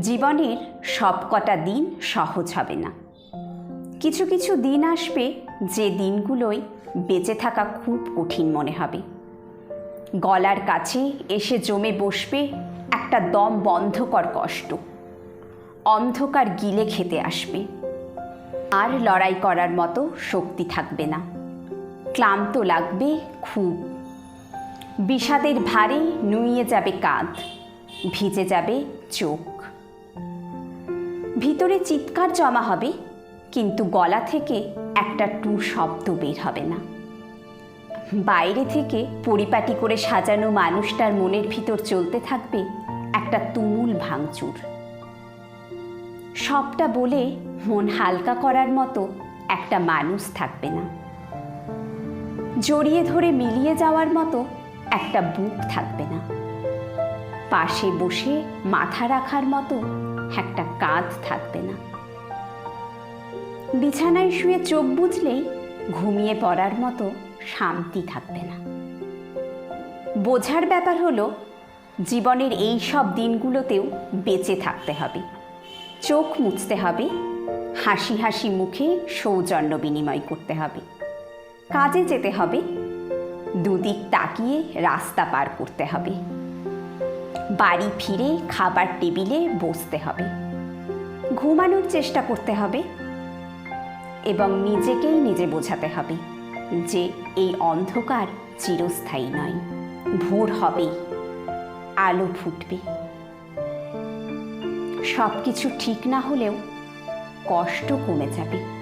জীবনের সবকটা দিন সহজ হবে না। কিছু কিছু দিন আসবে যে দিনগুলোই বেঁচে থাকা খুব কঠিন মনে হবে। গলার কাছে এসে জমে বসবে একটা দম বন্ধকর কষ্ট। অন্ধকার গিলে খেতে আসবে। আর লড়াই করার মতো শক্তি থাকবে না। ক্লান্ত লাগবে খুব। বিষাদের ভারে নুইয়ে যাবে কাঁধ। ভিজে যাবে চোখ। ভিতরে চিৎকার জমা হবে, কিন্তু গলা থেকে একটা টু শব্দ বের হবে না। বাইরে থেকে পরিপাটি করে সাজানো মানুষটার মনের ভিতর চলতে থাকবে একটা তুমুল ভাঙচুর। সবটা বলে মন হালকা করার মতো একটা মানুষ থাকবে না। জড়িয়ে ধরে মিলিয়ে যাওয়ার মতো একটা বুক থাকবে না। পাশে বসে মাথা রাখার মতো একটা কাঁধ থাকবে না। বিছানায় শুয়ে চোখ বুঝলেই ঘুমিয়ে পড়ার মতো শান্তি থাকবে না। বোঝার ব্যাপার হলো, জীবনের এই সব দিনগুলোতেও বেঁচে থাকতে হবে। চোখ মুছতে হবে, হাসি হাসি মুখে সৌজন্য বিনিময় করতে হবে। কাজে যেতে হবে, দুদিক তাকিয়ে রাস্তা পার করতে হবে। বাড়ি ফিরে খাবার টেবিলে বসতে হবে। ঘুমানোর চেষ্টা করতে হবে এবং নিজেকেই নিজে বোঝাতে হবে যে এই অন্ধকার চিরস্থায়ী নয়। ভোর হবেই, আলো ফুটবে। সব কিছু ঠিক না হলেও কষ্ট কমে যাবে।